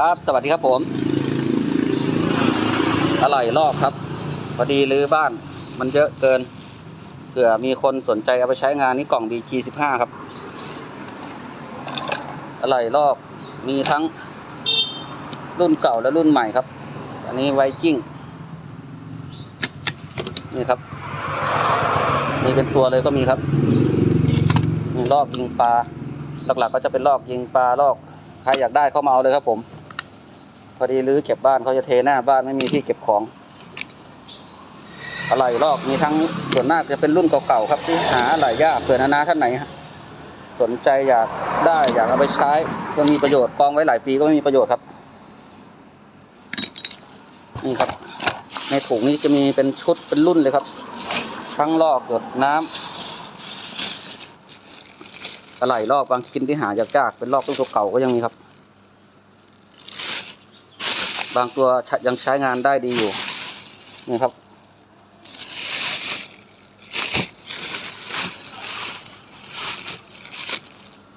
ครับ สวัสดีครับผม อร่อยลอกครับ พอดีรื้อบ้านมันเยอะเกิน เผื่อมีคนสนใจเอาไปใช้งานนี่กล่อง BG15 ครับ อร่อยลอกมีทั้งรุ่นเก่าและรุ่นใหม่ครับ อันนี้ไวกิ้ง นี่ครับ มีเป็นตัวเลยก็มีครับลอกยิงปลา หลักๆ ก็จะเป็นลอกยิงปลาลอก ใครอยากได้เข้ามาเอาเลยครับผม พอดีรื้อเก็บบ้านเขาจะเทหน้าบ้านไม่มีที่เก็บของ อะไรลอกมีทั้งส่วนมากจะเป็นรุ่นเก่าๆครับ ที่หาอะไรยากเผื่อนานาท่านไหนสนใจอยากได้อยากเอาไปใช้ก็มีประโยชน์กองไว้หลายปีก็ไม่มีประโยชน์ครับ นี่ครับ ในถุงนี้จะมีเป็นชุดเป็นรุ่นเลยครับ ทั้งลอกหยดน้ำอะไรลอกบางชิ้นที่หายากๆเป็นลอกรุ่นเก่าก็ยังมีครับ บางตัวยังใช้งานได้ดีอยู่นี่ครับ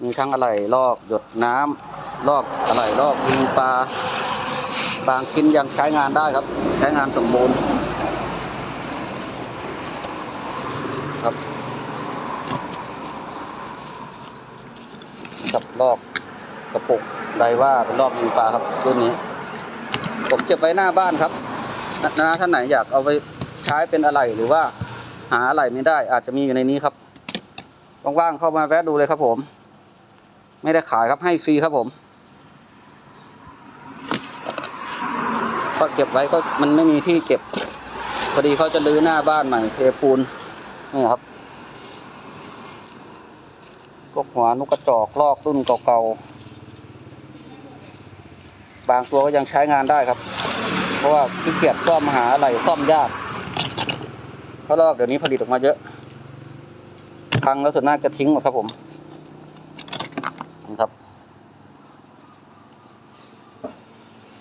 มีทั้งอะไหล่ลอกหยดน้ำลอกอะไหล่ลอกยิงปลาบางชิ้นยังใช้งานได้ครับ ใช้งานสมบูรณ์ครับกับลอกกระปุกไดว่าเป็นลอกยิงปลาครับรุ่นนี้ ผมเก็บไว้หน้าบ้านครับนะนะท่านไหนอยากเอาไปใช้เป็นอะไรหรือว่าหาอะไรไม่ได้ อาจจะมีอยู่ในนี้ครับว่างๆเข้ามาแวะดูเลยครับผม ไม่ได้ขายครับให้ฟรีครับผม ก็เก็บไว้ก็มันไม่มีที่เก็บ พอดีเขาจะรื้อหน้าบ้านใหม่เทปูนนี่ครับพวกหัวนกกระจอกลอกรุ่นเก่าๆ บางตัวก็ยังใช้งานได้ครับ เพราะว่าขี้เกียจซ่อมหาอะไรซ่อมยากเพราะลอกเดี๋ยวนี้ผลิตออกมาเยอะพังแล้วส่วนมากจะทิ้งหมดครับผมนะครับ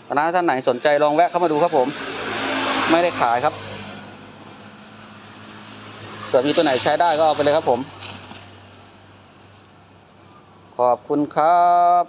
คณะท่านไหนสนใจลองแวะเข้ามาดูครับผม ไม่ได้ขายครับเกิดมีตัวไหนใช้ได้ก็เอาไปเลยครับผม ขอบคุณครับ